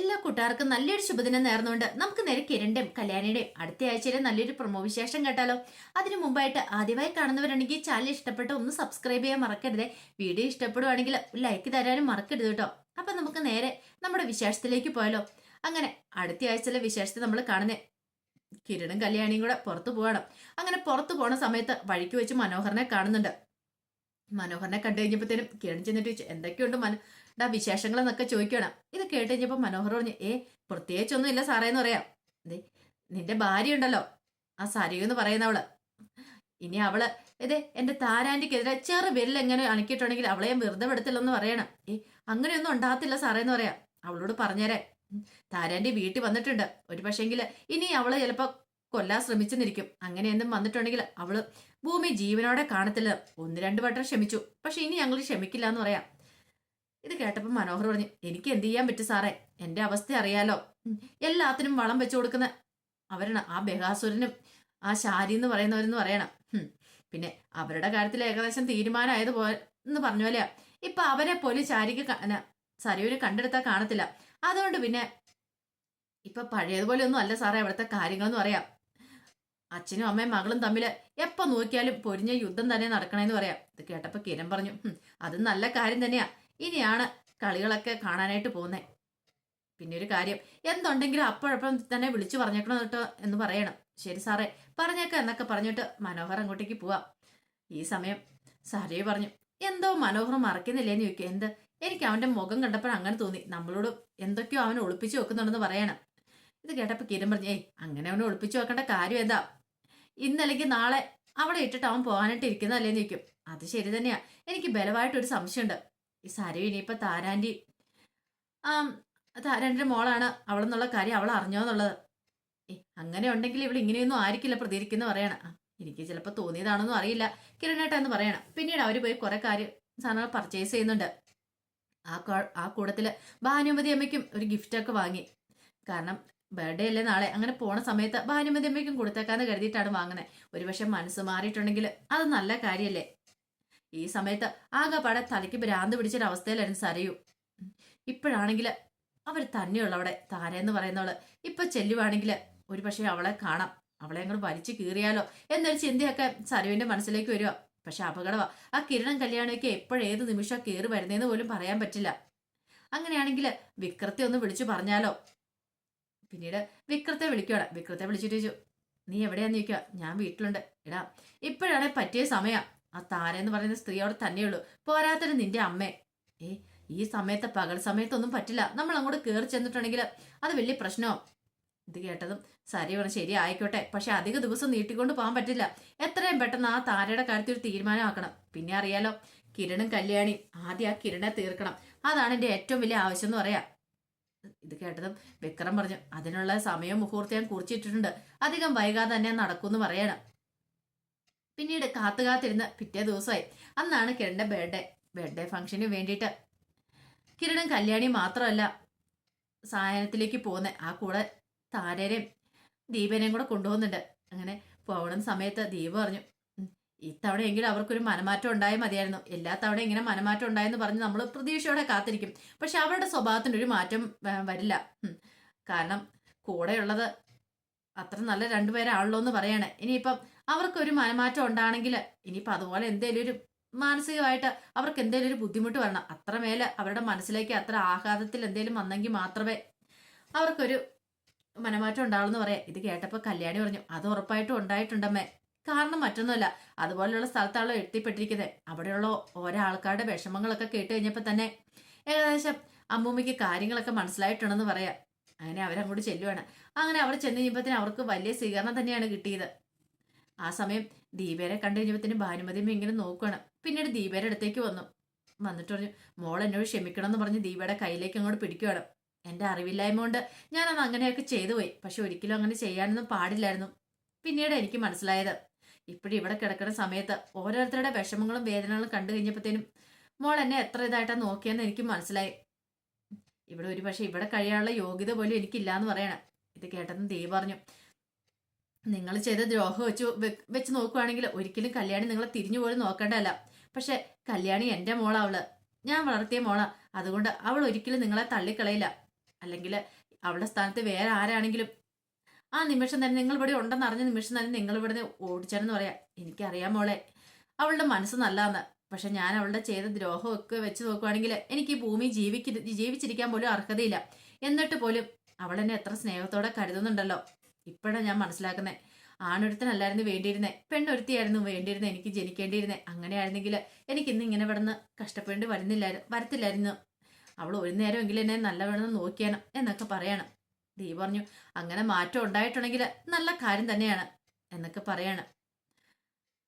എല്ലാ കൂട്ടുകാർക്കും നല്ലൊരു ശുഭദിനം നേർന്നുകൊണ്ട് നമുക്ക് നേരെ കിരണിന്റെയും കല്യാണിയുടെയും അടുത്ത ആഴ്ചയിലെ നല്ലൊരു പ്രൊമോ വിശേഷം കേട്ടാലോ. അതിനു മുമ്പായിട്ട് ആദ്യമായി കാണുന്നവരാണെങ്കിൽ ചാനൽ ഇഷ്ടപ്പെട്ട ഒന്ന് സബ്സ്ക്രൈബ് ചെയ്യാൻ മറക്കരുതേ. വീഡിയോ ഇഷ്ടപ്പെടുവാണെങ്കിൽ ലൈക്ക് തരാനും മറക്കരുത് കേട്ടോ. അപ്പൊ നമുക്ക് നേരെ നമ്മുടെ വിശേഷത്തിലേക്ക് പോയാലോ. അങ്ങനെ അടുത്ത ആഴ്ചയിലെ വിശേഷത്തെ നമ്മൾ കാണുന്നേ കിരണും കല്യാണിയും കൂടെ പുറത്തു പോകണം അങ്ങനെ പുറത്തു പോണ സമയത്ത് വഴിക്ക് വെച്ച് മനോഹരനെ കാണുന്നുണ്ട്. മനോഹരനെ കണ്ടു കഴിഞ്ഞപ്പോഴത്തേനും കിരൺ ചെന്നിട്ട് ചോദിച്ചു എന്തൊക്കെയുണ്ട് മനോ? ഡാ വിശേഷങ്ങൾ എന്നൊക്കെ ചോദിക്കണം. ഇത് കേട്ട് കഴിഞ്ഞപ്പോൾ മനോഹർ പറഞ്ഞു ഏ പ്രത്യേകിച്ചൊന്നും ഇല്ല സാറേ എന്ന് പറയാം. ദേ നിന്റെ ഭാര്യ ഉണ്ടല്ലോ. ആ സരി എന്ന് പറയുന്നവൾ ഇനി അവൾ ഇതേ എന്റെ താരാന്റിക്കെതിരെ ചെറു വിരൽ എങ്ങനെ അണക്കിയിട്ടുണ്ടെങ്കിൽ അവളെ ഞാൻ വെറുതെ വിടത്തില്ലെന്ന് പറയണം. ഏ അങ്ങനെയൊന്നും ഉണ്ടാകത്തില്ല സാറേ എന്ന് പറയാം. അവളോട് പറഞ്ഞേരെ. താരാന്റി വീട്ടിൽ വന്നിട്ടുണ്ട്. ഒരു പക്ഷേങ്കിൽ ഇനി അവൾ ചിലപ്പോ കൊല്ലാൻ ശ്രമിച്ചെന്നിരിക്കും. അങ്ങനെ എന്തും വന്നിട്ടുണ്ടെങ്കിൽ അവൾ ഭൂമി ജീവനോടെ കാണത്തില്ല. ഒന്ന് രണ്ട് വട്ടം ക്ഷമിച്ചു. പക്ഷെ ഇനി ഞങ്ങൾ ക്ഷമിക്കില്ല എന്ന് പറയാം. ഇത് കേട്ടപ്പോൾ മനോഹർ പറഞ്ഞു എനിക്ക് എന്ത് ചെയ്യാൻ പറ്റും സാറേ? എന്റെ അവസ്ഥ അറിയാലോ. എല്ലാത്തിനും വളം വെച്ചു കൊടുക്കുന്ന അവരാണ്. ആ ബഹാസുരനും ആ ശാരി എന്ന് പറയുന്നവരെന്ന് പറയണം. പിന്നെ അവരുടെ കാര്യത്തിൽ ഏകദേശം തീരുമാനമായത് പോ എന്ന് പറഞ്ഞ പോലെയാ. ഇപ്പൊ അവരെ പോലും ശാരിക്ക് സരയൂര് കണ്ടെടുത്താൽ കാണത്തില്ല. അതുകൊണ്ട് പിന്നെ ഇപ്പൊ പഴയതുപോലെ ഒന്നും അല്ല സാറേ അവിടുത്തെ കാര്യങ്ങളെന്ന് പറയാം. അച്ഛനും അമ്മയും മകളും തമ്മിൽ എപ്പോ നോക്കിയാലും പൊരിഞ്ഞ യുദ്ധം തന്നെ നടക്കണേന്ന് പറയാം. ഇത് കേട്ടപ്പോൾ കിരൺ പറഞ്ഞു "ഹും, അത് നല്ല കാര്യം തന്നെയാ. ഇനിയാണ് കളികളൊക്കെ കാണാനായിട്ട് പോകുന്നത് പിന്നെ ഒരു കാര്യം എന്തുണ്ടെങ്കിലും അപ്പോഴപ്പം തന്നെ വിളിച്ചു പറഞ്ഞേക്കണം കേട്ടോ എന്ന് പറയണം. ശരി സാറേ പറഞ്ഞേക്കാം എന്നൊക്കെ പറഞ്ഞിട്ട് മനോഹർ അങ്ങോട്ടേക്ക് പോവാം. ഈ സമയം സാറേ പറഞ്ഞു എന്തോ മനോഹർ മറക്കുന്നില്ലേന്ന് ചോദിക്കും എന്ത്? എനിക്ക് അവന്റെ മുഖം കണ്ടപ്പോൾ അങ്ങനെ തോന്നി. നമ്മളോട് എന്തൊക്കെയോ അവനെ ഒളിപ്പിച്ചു വെക്കുന്നുണ്ടെന്ന് പറയണം. ഇത് കേട്ടപ്പോൾ കിരൺ പറഞ്ഞു ഏയ് അങ്ങനെ അവനെ ഒളിപ്പിച്ചു വെക്കേണ്ട കാര്യം എന്താ? ഇന്നല്ലെങ്കിൽ നാളെ അവിടെ ഇട്ടിട്ട് അവൻ പോകാനായിട്ട് ഇരിക്കുന്നതല്ലേന്ന് ചോദിക്കും. അത് ശരി തന്നെയാ. എനിക്ക് ബലമായിട്ടൊരു സംശയമുണ്ട്. ഈ സാരി ഇനിയിപ്പോൾ താരാന്റെ താരാന്റെ മോളാണ് അവളെന്നുള്ള കാര്യം അവൾ അറിഞ്ഞോന്നുള്ളത്. ഏ അങ്ങനെ ഉണ്ടെങ്കിൽ ഇവൾ ഇങ്ങനെയൊന്നും ആയിരിക്കില്ല പ്രതികരിക്കുന്നു പറയണം. എനിക്ക് ചിലപ്പോൾ തോന്നിയതാണെന്നും അറിയില്ല. കിരണേട്ട എന്ന് പറയണം. പിന്നീട് അവർ പോയി കുറെ കാര്യം സാധനങ്ങൾ പർച്ചേസ് ചെയ്യുന്നുണ്ട്. ആ ആ കൂടത്തിൽ ഭാനുമതി അമ്മയ്ക്കും ഒരു ഗിഫ്റ്റൊക്കെ വാങ്ങി. കാരണം ബർത്ത്ഡേ അല്ലേ നാളെ? അങ്ങനെ പോണ സമയത്ത് ഭാനുമതി അമ്മയ്ക്കും കൊടുത്തേക്കാന്ന് കരുതിയിട്ടാണ് വാങ്ങുന്നത് ഒരുപക്ഷെ മനസ്സ് മാറിയിട്ടുണ്ടെങ്കിൽ അത് നല്ല കാര്യല്ലേ? ഈ സമയത്ത് ആകെപ്പാടെ തലയ്ക്ക് ഭ്രാന്ത് പിടിച്ചൊരു അവസ്ഥയിലായിരുന്നു സരയു. ഇപ്പോഴാണെങ്കിൽ അവർ തന്നെയുള്ള അവിടെ താരെന്ന് പറയുന്നവൾ. ഇപ്പൊ ചെല്ലുവാണെങ്കിൽ ഒരു പക്ഷേ അവളെ കാണാം. അവളെ അങ്ങോട്ട് വലിച്ചു കീറിയാലോ എന്നൊരു ചിന്തയൊക്കെ സരുവിന്റെ മനസ്സിലേക്ക് വരിക പക്ഷെ അപകടമാ ആ കിരണം കല്യാണമൊക്കെ എപ്പോഴേത് നിമിഷം കയറി വരുന്നതെന്ന് പോലും പറയാൻ പറ്റില്ല. അങ്ങനെയാണെങ്കിൽ വിക്രത്തെ ഒന്ന് വിളിച്ചു പറഞ്ഞാലോ? പിന്നീട് വിക്രത്തെ വിളിക്കുവാണ്. വിക്രത്തെ വിളിച്ചിട്ട് ചോദിച്ചു നീ എവിടെയാന്ന് ചോദിക്കുക ഞാൻ വീട്ടിലുണ്ട്. എടാ ഇപ്പോഴാണെ പറ്റിയ സമയം. ആ താര എന്ന് പറയുന്ന സ്ത്രീ അവിടെ തന്നെയുള്ളൂ പോരാത്തത് നിന്റെ അമ്മേ. ഏ ഈ സമയത്ത് പകൽ സമയത്തൊന്നും പറ്റില്ല. നമ്മൾ അങ്ങോട്ട് കയറി ചെന്നിട്ടുണ്ടെങ്കിൽ അത് വലിയ പ്രശ്നമാവും. ഇത് കേട്ടതും സരി പറഞ്ഞു ശരി ആയിക്കോട്ടെ. പക്ഷെ അധിക ദിവസം നീട്ടിക്കൊണ്ട് പോകാൻ പറ്റില്ല. എത്രയും പെട്ടെന്ന് ആ താരയുടെ കാര്യത്തിൽ ഒരു തീരുമാനമാക്കണം. പിന്നെ അറിയാലോ കിരണും കല്യാണി ആദ്യം ആ കിരണെ തീർക്കണം. അതാണ് എന്റെ ഏറ്റവും വലിയ ആവശ്യം എന്ന് പറയാം. ഇത് കേട്ടതും വിക്രം പറഞ്ഞു അതിനുള്ള സമയം മുഹൂർത്തം ഞാൻ കുറിച്ചിട്ടിട്ടുണ്ട്. അധികം വൈകാതെ തന്നെ നടക്കുമെന്ന് പറയണം. പിന്നീട് കാത്തു കാത്തിരുന്ന് പിറ്റേ ദിവസമായി. അന്നാണ് കിരണിന്റെ ബർത്ത്ഡേ ബർത്ത്ഡേ ഫംഗ്ഷന് വേണ്ടിയിട്ട്. കിരണൻ കല്യാണി മാത്രമല്ല സായനത്തിലേക്ക് പോകുന്ന. ആ കൂടെ താരേരെയും ദീപനെയും കൂടെ കൊണ്ടുപോകുന്നുണ്ട്. അങ്ങനെ പോകണം സമയത്ത് ദീപ് പറഞ്ഞു "ഉം, ഇത്തവണയെങ്കിലും അവർക്കൊരു മനമാറ്റം ഉണ്ടായാൽ മതിയായിരുന്നു. എല്ലാ തവണ ഇങ്ങനെ മനമാറ്റം ഉണ്ടായെന്ന് പറഞ്ഞ് നമ്മൾ പ്രതീക്ഷയോടെ കാത്തിരിക്കും. പക്ഷെ അവരുടെ സ്വഭാവത്തിന് ഒരു മാറ്റം വരില്ല. കാരണം കൂടെയുള്ളത് അത്ര നല്ല രണ്ടുപേരാണല്ലോ എന്ന് പറയണേ. ഇനിയിപ്പം അവർക്കൊരു മനമാറ്റം ഉണ്ടാണെങ്കിൽ ഇനിയിപ്പം അതുപോലെ എന്തെങ്കിലും ഒരു മാനസികമായിട്ട് അവർക്ക് എന്തെങ്കിലും ഒരു ബുദ്ധിമുട്ട് വരണം. അത്രമേൽ അവരുടെ മനസ്സിലേക്ക് അത്ര ആഘാതത്തിൽ എന്തെങ്കിലും വന്നെങ്കിൽ മാത്രമേ അവർക്കൊരു മനമാറ്റം ഉണ്ടാവുമെന്ന് പറയാം. ഇത് കേട്ടപ്പോൾ കല്യാണി പറഞ്ഞു അത് ഉറപ്പായിട്ടും ഉണ്ടായിട്ടുണ്ടമ്മേ. കാരണം മറ്റൊന്നുമല്ല. അതുപോലെയുള്ള സ്ഥലത്താണല്ലോ എത്തിപ്പെട്ടിരിക്കുന്നത് അവിടെയുള്ള ഓരോ ആൾക്കാരുടെ വിഷമങ്ങളൊക്കെ കേട്ട് കഴിഞ്ഞപ്പോൾ തന്നെ ഏകദേശം അമ്മൂമ്മയ്ക്ക് കാര്യങ്ങളൊക്കെ മനസ്സിലായിട്ടുണ്ടെന്ന് പറയാം. അങ്ങനെ അവരങ്ങോട്ട് ചെല്ലുവാണ്. അങ്ങനെ അവർ ചെന്ന് തന്നെ അവർക്ക് വലിയ സ്വീകരണം തന്നെയാണ് കിട്ടിയത്. ആ സമയം ദീപേരെ കണ്ടു കഴിഞ്ഞപ്പത്തിന് ഭാനുമതിയമ്മ ഇങ്ങനെ നോക്കുകയാണ് പിന്നീട് ദീപേരെ അടുത്തേക്ക് വന്നു. വന്നിട്ട് പറഞ്ഞു മോൾ എന്നോട് ക്ഷമിക്കണം എന്ന് പറഞ്ഞ് ദീപയുടെ കയ്യിലേക്ക് അങ്ങോട്ട് പിടിക്കുകയാണ് എന്റെ അറിവില്ലായ്മ കൊണ്ട് ഞാനത് അങ്ങനെയൊക്കെ ചെയ്തു പോയി. പക്ഷെ ഒരിക്കലും അങ്ങനെ ചെയ്യാനൊന്നും പാടില്ലായിരുന്നു. പിന്നീട് എനിക്ക് മനസ്സിലായത് ഇപ്പോഴും ഇവിടെ കിടക്കുന്ന സമയത്ത് ഓരോരുത്തരുടെ വിഷമങ്ങളും വേദനകളും കണ്ടു കഴിഞ്ഞപ്പോഴത്തേനും മോൾ എന്നെ എത്ര ഇതായിട്ടാണ് നോക്കിയെന്ന് എനിക്ക് മനസ്സിലായി. ഇവിടെ ഒരു പക്ഷേ ഇവിടെ കഴിയാനുള്ള യോഗ്യത പോലും എനിക്കില്ല എന്ന് പറയണം. ഇത് കേട്ടെന്ന് ദീപ പറഞ്ഞു നിങ്ങൾ ചെയ്ത ദ്രോഹം വെച്ച് വെച്ച് നോക്കുവാണെങ്കിൽ ഒരിക്കലും കല്യാണി നിങ്ങളെ തിരിഞ്ഞു പോലും നോക്കേണ്ടതല്ല. പക്ഷെ കല്യാണി എന്റെ മോളാവൾ ഞാൻ വളർത്തിയ മോളാ. അതുകൊണ്ട് അവൾ ഒരിക്കലും നിങ്ങളെ തള്ളിക്കളയില്ല. അല്ലെങ്കിൽ അവളുടെ സ്ഥാനത്ത് വേറെ ആരാണെങ്കിലും. ആ നിമിഷം തന്നെ നിങ്ങൾ ഇവിടെ ഉണ്ടെന്ന് അറിഞ്ഞ നിമിഷം തന്നെ നിങ്ങൾ ഇവിടെ ഓടിച്ചാണെന്ന് പറയാം. എനിക്കറിയാം മോളെ. അവളുടെ മനസ്സ് നല്ലതാണ് പക്ഷെ ഞാൻ അവളുടെ ചെയ്ത ദ്രോഹമൊക്കെ വെച്ച് നോക്കുവാണെങ്കിൽ എനിക്ക് ഈ ഭൂമി ജീവിക്ക ജീവിച്ചിരിക്കാൻ പോലും അർഹതയില്ല. എന്നിട്ട് പോലും അവൾ എന്നെ എത്ര സ്നേഹത്തോടെ കരുതുന്നുണ്ടല്ലോ. ഇപ്പോഴാണ് ഞാൻ മനസ്സിലാക്കുന്നത് ആണൊരുത്തനല്ലായിരുന്നു വേണ്ടിയിരുന്നേ. പെണ്ണൊരുത്തിയായിരുന്നു വേണ്ടിയിരുന്നത് എനിക്ക് ജനിക്കേണ്ടിയിരുന്നേ. അങ്ങനെയായിരുന്നെങ്കിൽ എനിക്ക് ഇന്ന് ഇങ്ങനെ ഇവിടുന്ന് കഷ്ടപ്പെടേണ്ടി വരുന്നില്ലായിരുന്നു വരത്തില്ലായിരുന്നു. അവൾ ഒരു നേരമെങ്കിലും എന്നെ നല്ലവണ്ണം നോക്കിയാനും എന്നൊക്കെ പറയണം. ദീ പറഞ്ഞു അങ്ങനെ മാറ്റം ഉണ്ടായിട്ടുണ്ടെങ്കിൽ നല്ല കാര്യം തന്നെയാണ് എന്നൊക്കെ പറയണം.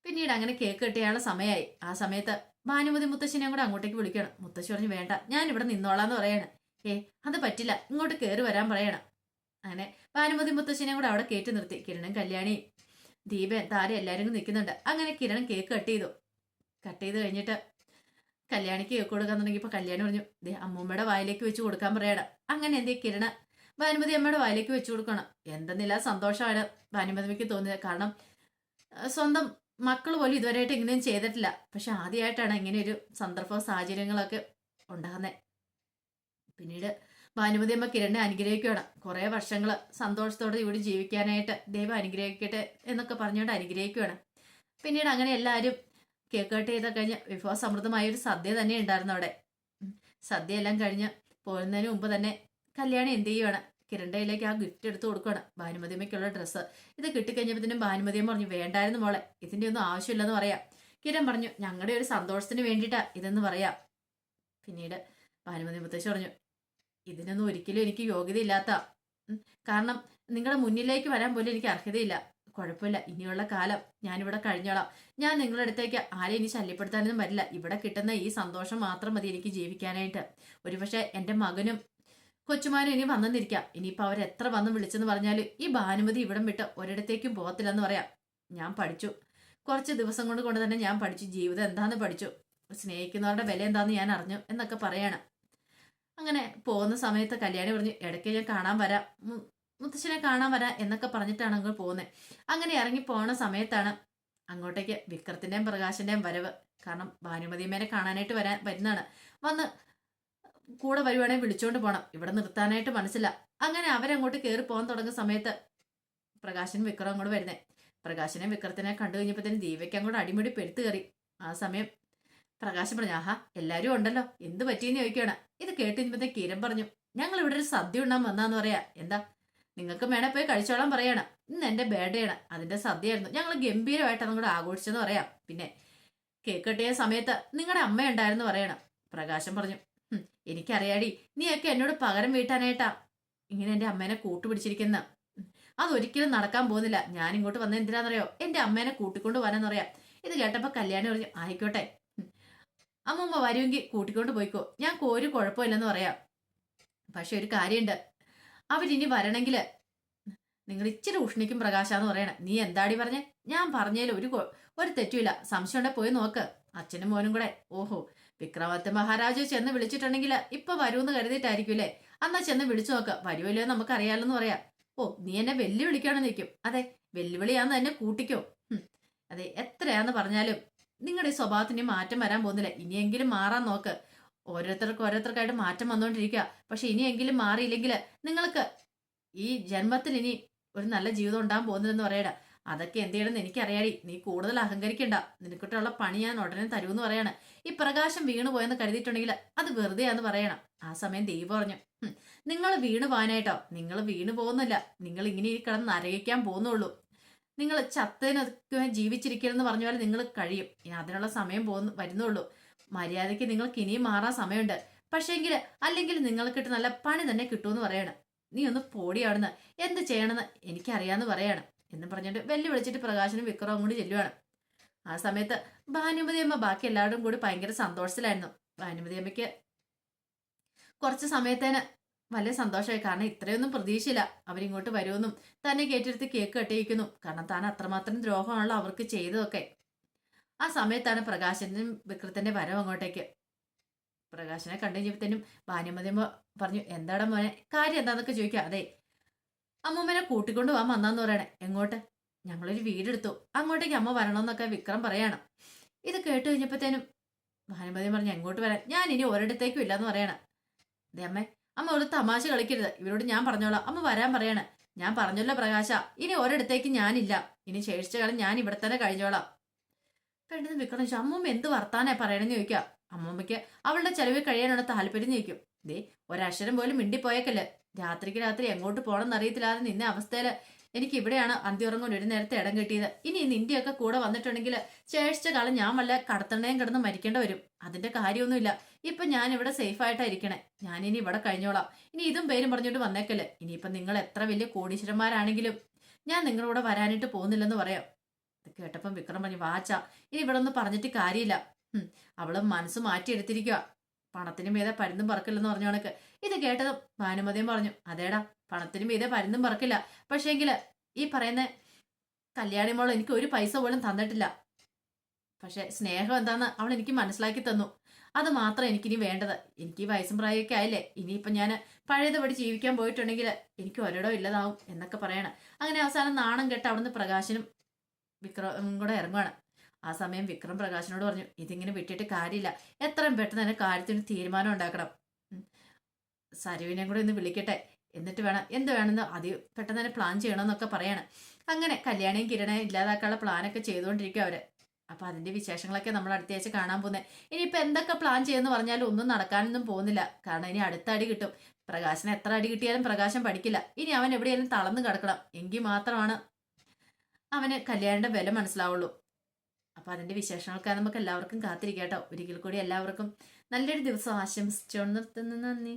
പിന്നീട് അങ്ങനെ കേക്ക് കെട്ടിയാനുള്ള സമയമായി ആ സമയത്ത് ഭാനുമതി മുത്തശ്ശിനെ കൂടെ അങ്ങോട്ടേക്ക് വിളിക്കണം. മുത്തശ്ശി പറഞ്ഞു വേണ്ട ഞാൻ ഇവിടെ നിന്നോളാന്ന് പറയണം. ഏ അത് പറ്റില്ല. ഇങ്ങോട്ട് കയറി വരാൻ പറയണം. അങ്ങനെ ഭാനുമതി മുത്തശ്ശിനെ കൂടെ അവിടെ കയറ്റി നിർത്തി. കിരണും കല്യാണി ദീപൻ താര എല്ലാവരും നിൽക്കുന്നുണ്ട്. അങ്ങനെ കിരൺ കേക്ക് കട്ട് ചെയ്തു. കട്ട് ചെയ്ത് കഴിഞ്ഞിട്ട് കല്യാണിക്ക് കേക്ക് കൊടുക്കാൻ ഇപ്പൊ കല്യാണി പറഞ്ഞു ദേ അമ്മൂമ്മയുടെ വായിലേക്ക് വെച്ച് കൊടുക്കാൻ പറയണം. അങ്ങനെ എന്തേ കിരണ ഭാനുമതി അമ്മയുടെ വായിലേക്ക് വെച്ച് കൊടുക്കണം. എന്തെന്നില്ല സന്തോഷമാണ് ഭാനുമതിക്ക് തോന്നിയത്. കാരണം സ്വന്തം മക്കൾ പോലും ഇതുവരെയായിട്ട് ഇങ്ങനെയും ചെയ്തിട്ടില്ല. പക്ഷെ ആദ്യമായിട്ടാണ് ഇങ്ങനെ ഒരു സന്ദർഭ സാഹചര്യങ്ങളൊക്കെ ഉണ്ടാകുന്നത്. പിന്നീട് ഭാനുമതി അമ്മ കിരണിനെ അനുഗ്രഹിക്കുകയാണ് കുറേ വർഷങ്ങൾ സന്തോഷത്തോടെ ഇവിടെ ജീവിക്കാനായിട്ട് ദൈവം അനുഗ്രഹിക്കട്ടെ എന്നൊക്കെ പറഞ്ഞുകൊണ്ട് അനുഗ്രഹിക്കുകയാണ് പിന്നീട് അങ്ങനെ എല്ലാവരും കേക്ക് കട്ട് ചെയ്ത് കഴിഞ്ഞ് വിഭവസമൃദ്ധമായ ഒരു സദ്യ തന്നെ ഉണ്ടായിരുന്നു അവിടെ. സദ്യ എല്ലാം കഴിഞ്ഞ് പോകുന്നതിന് മുമ്പ് തന്നെ കല്യാണം എന്ത് ചെയ്യുവാണ്? കിരണ്ടയിലേക്ക് ആ ഗിഫ്റ്റ് എടുത്ത് കൊടുക്കുകയാണ് ഭാനുമതിയമ്മയ്ക്കുള്ള ഡ്രസ്സ് ഇത് കിട്ടിക്കഴിഞ്ഞപ്പോഴത്തേനും ഭാനുമതിയമ്മ പറഞ്ഞു വേണ്ടായിരുന്നു മോളെ ഇതിന്റെ ഒന്നും ആവശ്യമില്ലെന്ന് പറയാം. കിരൺ പറഞ്ഞു ഞങ്ങളുടെ ഒരു സന്തോഷത്തിന് വേണ്ടിയിട്ടാണ് ഇതെന്ന് പറയാം. പിന്നീട് ഭാനുമതി മുത്തശ്ശി പറഞ്ഞു ഇതിനൊന്നും ഒരിക്കലും എനിക്ക് യോഗ്യതയില്ലാത്ത കാരണം നിങ്ങളുടെ മുന്നിലേക്ക് വരാൻ പോലും എനിക്ക് അർഹതയില്ല. കുഴപ്പമില്ല. ഇനിയുള്ള കാലം ഞാനിവിടെ കഴിഞ്ഞോളാം. ഞാൻ നിങ്ങളുടെ അടുത്തേക്ക് ആരെയും ഇനി ശല്യപ്പെടുത്താനൊന്നും വരില്ല. ഇവിടെ കിട്ടുന്ന ഈ സന്തോഷം മാത്രം മതി എനിക്ക് ജീവിക്കാനായിട്ട്. ഒരുപക്ഷെ എന്റെ മകനും കൊച്ചുമാനും ഇനി വന്നെന്നിരിക്കാം. ഇനിയിപ്പോൾ അവരെത്ര വന്ന് വിളിച്ചെന്ന് പറഞ്ഞാൽ ഈ ഭാനുമതി ഇവിടം വിട്ട് ഒരിടത്തേക്കും പോകത്തില്ലെന്ന് പറയാം. ഞാൻ പഠിച്ചു. കുറച്ച് ദിവസം കൊണ്ട് കൊണ്ട് തന്നെ ഞാൻ പഠിച്ചു. ജീവിതം എന്താന്ന് പഠിച്ചു. സ്നേഹിക്കുന്നവരുടെ വില എന്താന്ന് ഞാൻ അറിഞ്ഞു എന്നൊക്കെ പറയാണ്. അങ്ങനെ പോകുന്ന സമയത്ത് കല്യാണി പറഞ്ഞു ഇടയ്ക്ക് ഞാൻ കാണാൻ വരാം. മുത്തശ്ശനെ കാണാൻ വരാം എന്നൊക്കെ പറഞ്ഞിട്ടാണ് അങ്ങ് പോകുന്നത് അങ്ങനെ ഇറങ്ങി പോണ സമയത്താണ് അങ്ങോട്ടേക്ക് വിക്രത്തിന്റെയും പ്രകാശിന്റെയും വരവ്. കാരണം ഭാനുമതിയമ്മേനെ കാണാനായിട്ട് വരാൻ വരുന്നതാണ്. വന്ന് കൂടെ വരുവാണെങ്കിൽ വിളിച്ചുകൊണ്ട് പോകണം ഇവിടെ നിർത്താനായിട്ട് മനസ്സില്ല. അങ്ങനെ അവരങ്ങോട്ട് കയറി പോകാൻ തുടങ്ങുന്ന സമയത്ത് പ്രകാശനും വിക്രം അങ്ങോട്ട് വരുന്നത് പ്രകാശനെയും വിക്രത്തിനെ കണ്ടു കഴിഞ്ഞപ്പോഴത്തേനും ദീപയ്ക്ക് അങ്ങോട്ട് അടിമുടി പെരുത്തു കയറി. ആ സമയം പ്രകാശൻ പറഞ്ഞു ആഹാ എല്ലാരും ഉണ്ടല്ലോ. എന്ത് പറ്റിയെന്ന് ചോദിക്കുകയാണ്. ഇത് കേട്ടിരുമ്പത്തെ കിരൺ പറഞ്ഞു ഞങ്ങൾ ഇവിടെ ഒരു സദ്യ ഉണ്ടാൻ വന്നാന്ന് പറയാ. എന്താ? നിങ്ങൾക്ക് വേണേ പോയി കഴിച്ചോളാൻ പറയാണ്. ഇന്ന് എന്റെ ബർത്ത്ഡേ ആണ്. അതിന്റെ സദ്യയായിരുന്നു. ഞങ്ങൾ ഗംഭീരമായിട്ട് അതും കൂടെ ആഘോഷിച്ചെന്ന് പറയാം. പിന്നെ കേക്ക് കെട്ടിയ സമയത്ത് നിങ്ങളുടെ അമ്മ ഉണ്ടായിരുന്നു പറയണം. പ്രകാശം പറഞ്ഞു എനിക്കറിയാടി. നീയൊക്കെ എന്നോട് പകരം വീട്ടാനായിട്ടാ. ഇങ്ങനെ എന്റെ അമ്മേനെ കൂട്ടുപിടിച്ചിരിക്കുന്ന. അതൊരിക്കലും നടക്കാൻ പോകുന്നില്ല. ഞാൻ ഇങ്ങോട്ട് വന്ന എന്തിനാണെന്നറിയോ എന്റെ അമ്മേനെ കൂട്ടിക്കൊണ്ട് പോകാനെന്നറിയാം. ഇത് കേട്ടപ്പോ കല്യാണി പറഞ്ഞു ആയിക്കോട്ടെ. അമ്മൂമ്മ വരുമെങ്കിൽ കൂട്ടിക്കൊണ്ട് പോയിക്കോ. ഞാൻ ഒരു കുഴപ്പമില്ലെന്ന് പറയാം. പക്ഷെ ഒരു കാര്യമുണ്ട് അവരിനി വരണമെങ്കിൽ നിങ്ങൾ ഇച്ചിരി ഉഷ്ണിക്കും പ്രകാശാന്ന് പറയണേ. നീ എന്താടി പറഞ്ഞേ? ഞാൻ പറഞ്ഞതിൽ ഒരു ഒരു തെറ്റുമില്ല. സംശയം ഉണ്ടെ പോയി നോക്ക്. അച്ഛനും മോനും കൂടെ. ഓഹോ. വിക്രമാദിത്യ മഹാരാജു ചെന്ന് വിളിച്ചിട്ടുണ്ടെങ്കിൽ ഇപ്പൊ വരുമെന്ന് കരുതിയിട്ടായിരിക്കും അല്ലേ അന്നാ ചെന്ന് വിളിച്ചു നോക്ക്. വരുമല്ലോ നമുക്ക് അറിയാലെന്ന് പറയാം. ഓ നീ എന്നെ വെല്ലുവിളിക്കാണെന്ന് നിൽക്കും അതെ വെല്ലുവിളിയാന്ന് തന്നെ കൂട്ടിക്കോ. അതെ എത്രയാന്ന് പറഞ്ഞാലും നിങ്ങളുടെ സ്വഭാവത്തിന് മാറ്റം വരാൻ പോകുന്നില്ല. ഇനിയെങ്കിലും മാറാൻ നോക്ക്. ഓരോരുത്തർക്ക് ഓരോരുത്തർക്കായിട്ട് മാറ്റം വന്നുകൊണ്ടിരിക്കുക പക്ഷെ ഇനിയെങ്കിലും മാറിയില്ലെങ്കിൽ നിങ്ങൾക്ക് ഈ ജന്മത്തിൽ ഇനി ഒരു നല്ല ജീവിതം ഉണ്ടാകാൻ പോകുന്നില്ലെന്ന് പറയട. അതൊക്കെ എന്ത് ചെയ്യണമെന്ന് എനിക്കറിയാടി. നീ കൂടുതൽ അഹങ്കരിക്കണ്ട. നിനക്കിട്ടുള്ള പണി ഞാൻ ഉടനെ തരുമെന്ന് പറയണം. ഈ പ്രകാശം വീണു പോയെന്ന് കരുതിയിട്ടുണ്ടെങ്കിൽ അത് വെറുതെയാന്ന് പറയണം. ആ സമയം ദൈവം പറഞ്ഞു. നിങ്ങൾ വീണു പോകാനായിട്ടോ? നിങ്ങൾ വീണു പോകുന്നില്ല. നിങ്ങൾ ഇങ്ങനെ ഈ കിടന്ന് നരകിക്കാൻ പോകുന്നുള്ളൂ. നിങ്ങൾ ചത്തതിനൊക്കെ ജീവിച്ചിരിക്കണമെന്ന് പറഞ്ഞ പോലെ നിങ്ങൾ കഴിയും. ഇനി അതിനുള്ള സമയം പോകുന്നു വരുന്നുള്ളൂ. മര്യാദയ്ക്ക് നിങ്ങൾക്ക് ഇനിയും മാറാൻ സമയമുണ്ട്. പക്ഷേങ്കിൽ അല്ലെങ്കിൽ നിങ്ങൾക്ക് കിട്ടുന്ന നല്ല പണി തന്നെ കിട്ടുമെന്ന് പറയണം. നീ ഒന്ന് പോടി അവിടുന്ന്. എന്ത് ചെയ്യണമെന്ന് എനിക്കറിയാന്ന് പറയാണ്. എന്ന് പറഞ്ഞിട്ട് വെല്ലു വിളിച്ചിട്ട് പ്രകാശനും വിക്രവും കൂടി ചെല്ലുവാണ്. ആ സമയത്ത് ഭാനുമതി അമ്മ ബാക്കി എല്ലാവരും കൂടി ഭയങ്കര സന്തോഷത്തിലായിരുന്നു. ഭാനുമതി അമ്മയ്ക്ക് കുറച്ച് സമയത്തേന് വലിയ സന്തോഷമായി. കാരണം ഇത്രയൊന്നും പ്രതീക്ഷയില്ല. അവരിങ്ങോട്ട് വരുമെന്നും തന്നെ കേട്ടിരുത്തി കേക്ക് കട്ടിയിരിക്കുന്നു. കാരണം താൻ അത്രമാത്രം ദ്രോഹമാണല്ലോ അവർക്ക് ചെയ്തതൊക്കെ. ആ സമയത്താണ് പ്രകാശനും വിക്രത്തിന്റെ വരവ് അങ്ങോട്ടേക്ക്. പ്രകാശനെ കണ്ടു കഴിഞ്ഞപ്പോഴത്തേനും പറഞ്ഞു എന്താടാ മോനെ? കാര്യം എന്താന്നൊക്കെ ചോദിക്കുക. അതെ അമ്മൂമ്മനെ കൂട്ടിക്കൊണ്ട് പോകാൻ വന്നാന്ന് പറയണേ. എങ്ങോട്ട്? ഞങ്ങളൊരു വീടെടുത്തു. അങ്ങോട്ടേക്ക് അമ്മ വരണമെന്നൊക്കെ വിക്രം പറയണം. ഇത് കേട്ട് കഴിഞ്ഞപ്പോഴത്തേനും ഭാനുമതി പറഞ്ഞു എങ്ങോട്ട് വരാൻ? ഞാൻ ഇനി ഒരിടത്തേക്കും ഇല്ലാന്ന് പറയണം. അതെ അമ്മേ അമ്മ ഒരു തമാശ കളിക്കരുത്. ഇവരോട് ഞാൻ പറഞ്ഞോളാം. അമ്മ വരാൻ പറയാണ്. ഞാൻ പറഞ്ഞല്ലോ പ്രകാശ. ഇനി ഒരിടത്തേക്ക് ഞാനില്ല. ഇനി ശേഷിച്ച കാലം ഞാൻ ഇവിടെ തന്നെ കഴിഞ്ഞോളാം. പെട്ടെന്ന് വിക്രം ചോദിച്ചു അമ്മൂമ്മ എന്ത് വർത്താനാ പറയണെന്ന് ചോദിക്കുക അമ്മൂമ്മയ്ക്ക് അവളുടെ ചെലവിൽ കഴിയാനുള്ള താല്പര്യം ചോദിക്കും. ദേ ഒരക്ഷരം പോലും മിണ്ടിപ്പോയേക്കല്ലേ. രാത്രിക്ക് രാത്രി എങ്ങോട്ട് പോകണമെന്ന് അറിയത്തില്ലാതെ നിന്ന അവസ്ഥയിൽ എനിക്ക് ഇവിടെയാണ് അന്ത്യുറങ്ങും ഒരു നേരത്തെ ഇടം കിട്ടിയത്. ഇനി നിന്റെയൊക്കെ കൂടെ വന്നിട്ടുണ്ടെങ്കിൽ ശേഷിച്ച കാലം ഞാൻ വല്ല കടത്തണ്ണയും കിടന്ന് മരിക്കേണ്ട വരും. അതിന്റെ കാര്യമൊന്നുമില്ല. ഇപ്പൊ ഞാൻ ഇവിടെ സേഫ് ആയിട്ടാ ഇരിക്കണേ. ഞാൻ ഇനി ഇവിടെ കഴിഞ്ഞോളാം. ഇനി ഇതും പേരും പറഞ്ഞിട്ട് വന്നേക്കല്ലേ ഇനിയിപ്പൊ നിങ്ങൾ എത്ര വലിയ കോടീശ്വരന്മാരാണെങ്കിലും ഞാൻ നിങ്ങളുടെ കൂടെ വരാനായിട്ട് പോകുന്നില്ലെന്ന് പറയാം. ഇത് കേട്ടപ്പം വിക്രം പറഞ്ഞു വാച്ച. ഇനി ഇവിടെ ഒന്നും പറഞ്ഞിട്ട് കാര്യമില്ല. അവൾ മനസ്സ് മാറ്റിയെടുത്തിരിക്കുക പണത്തിന് മീതെ പരുന്തും പറക്കില്ലെന്ന് പറഞ്ഞ കണക്ക്. ഇത് കേട്ടത് ഭാനുമതിയും പറഞ്ഞു അതേടാ പണത്തിന് മീതെ പരുന്തും പറക്കില്ല. പക്ഷേങ്കിൽ ഈ പറയുന്ന കല്യാണി മോൾ എനിക്ക് ഒരു പൈസ പോലും തന്നിട്ടില്ല. പക്ഷെ സ്നേഹം എന്താന്ന് അവൾ എനിക്ക് മനസ്സിലാക്കി തന്നു. അത് മാത്രം എനിക്കിനി വേണ്ടത്. എനിക്ക് ഈ വയസ്സും പ്രായമൊക്കെ ആയില്ലേ? ഇനിയിപ്പം ഞാൻ പഴയതുപടി ജീവിക്കാൻ പോയിട്ടുണ്ടെങ്കിൽ എനിക്ക് ഒരിടം ഇല്ലതാവും എന്നൊക്കെ പറയണം. അങ്ങനെ അവസാനം നാണം കെട്ട് അവിടുന്ന് പ്രകാശനും വിക്രം കൂടെ ഇറങ്ങുവാണ്. ആ സമയം വിക്രം പ്രകാശിനോട് പറഞ്ഞു ഇതിങ്ങനെ വിട്ടിട്ട് കാര്യമില്ല. എത്രയും പെട്ടെന്ന് തന്നെ കാര്യത്തിന് തീരുമാനം ഉണ്ടാക്കണം. സരുവിനെ കൂടെ ഒന്ന് വിളിക്കട്ടെ. എന്നിട്ട് വേണം എന്ത് വേണമെന്ന് അതി പെട്ടെന്ന് തന്നെ പ്ലാൻ ചെയ്യണമെന്നൊക്കെ പറയാണ്. അങ്ങനെ കല്യാണിയും കിരണയും ഇല്ലാതാക്കാനുള്ള പ്ലാനൊക്കെ ചെയ്തുകൊണ്ടിരിക്കും അവർ. അപ്പൊ അതിന്റെ വിശേഷങ്ങളൊക്കെ നമ്മൾ അടുത്തയാഴ്ച കാണാൻ പോകുന്നത് ഇനിയിപ്പോ എന്തൊക്കെ പ്ലാൻ ചെയ്യുമെന്ന് പറഞ്ഞാലും ഒന്നും നടക്കാനൊന്നും പോകുന്നില്ല. കാരണം ഇനി അടുത്ത അടി കിട്ടും. പ്രകാശന് എത്ര അടി കിട്ടിയാലും പ്രകാശം പഠിക്കില്ല. ഇനി അവൻ എവിടെയാലും തളർന്നു കിടക്കണം. എങ്കിൽ മാത്രമാണ് അവന് കല്യാണിന്റെ വില മനസ്സിലാവുള്ളൂ. അപ്പൊ അതിന്റെ വിശേഷങ്ങൾക്കായി നമുക്ക് എല്ലാവർക്കും കാത്തിരിക്കാം കേട്ടോ ഒരിക്കൽ കൂടി എല്ലാവർക്കും നല്ലൊരു ദിവസം ആശംസിച്ചുകൊണ്ട് നിർത്തുന്നു. നന്ദി.